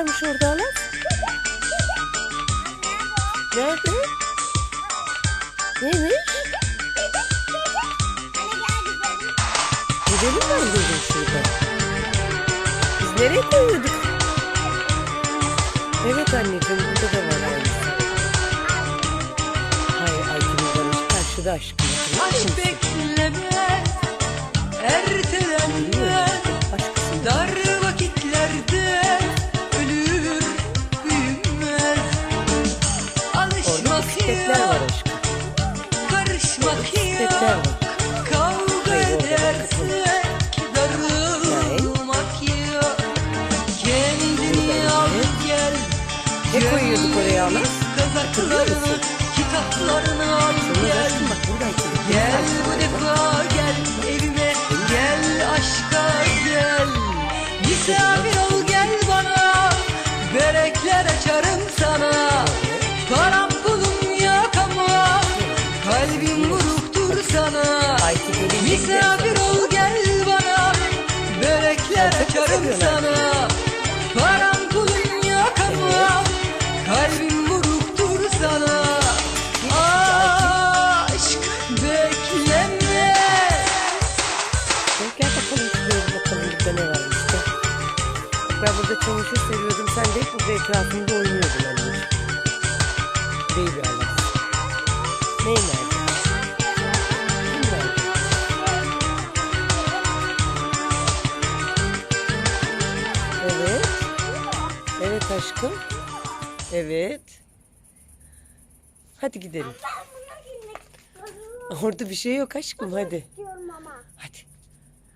varmış orada Alas? Nerede? Neymiş? Gidelim mi anneciğim şurada? Biz nereye koyuyorduk? Evet anneciğim burada da var aynısı. Hayır Aytun'un barışı karşıda aşkım. Aşk beklemez, ertelenmez Bisikletler var aşkım. karışmak yok var. Kavga edersek darılmak yok Kendini al gel Ne koyuyorduk oraya Alas? Misafir ol gel bana börekler açarım sana Param pulum yok ama kalbim vuruktur sana Aşk bekleme Gel, bakalım şuraya bakalım burada ne var işte. Ben burada çamaşır seriyordum. Sen de hep burada etrafında oynuyordun anneciğim. Baby Alas. Ney nerede? Evet aşkım. Evet. Hadi gidelim. Orada bir şey yok aşkım hadi. Hadi.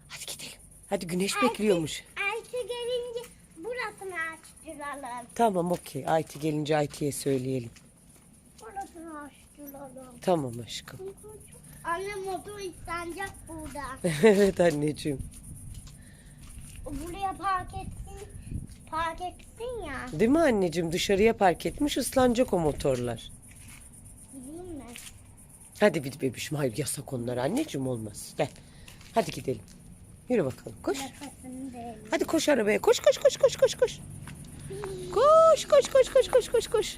Hadi gidelim. Hadi güneş bekliyormuş. Ayşe gelince burasını açtıralım. Tamam okey. Ayti gelince Ayti'ye söyleyelim. Burasını açtıralım. Tamam aşkım. Anne motor istenecek burada. evet anneciğim. Buraya park etsin. Park etsin ya. Değil mi anneciğim? Dışarıya park etmiş ıslanacak o motorlar. Bileyim mi? Hadi bir bebişim. Hayır yasak onlar anneciğim olmaz. Gel. Hadi gidelim. Yürü bakalım. Koş. Hadi koş arabaya. Koş koş koş koş koş koş. Koş koş koş koş koş koş koş.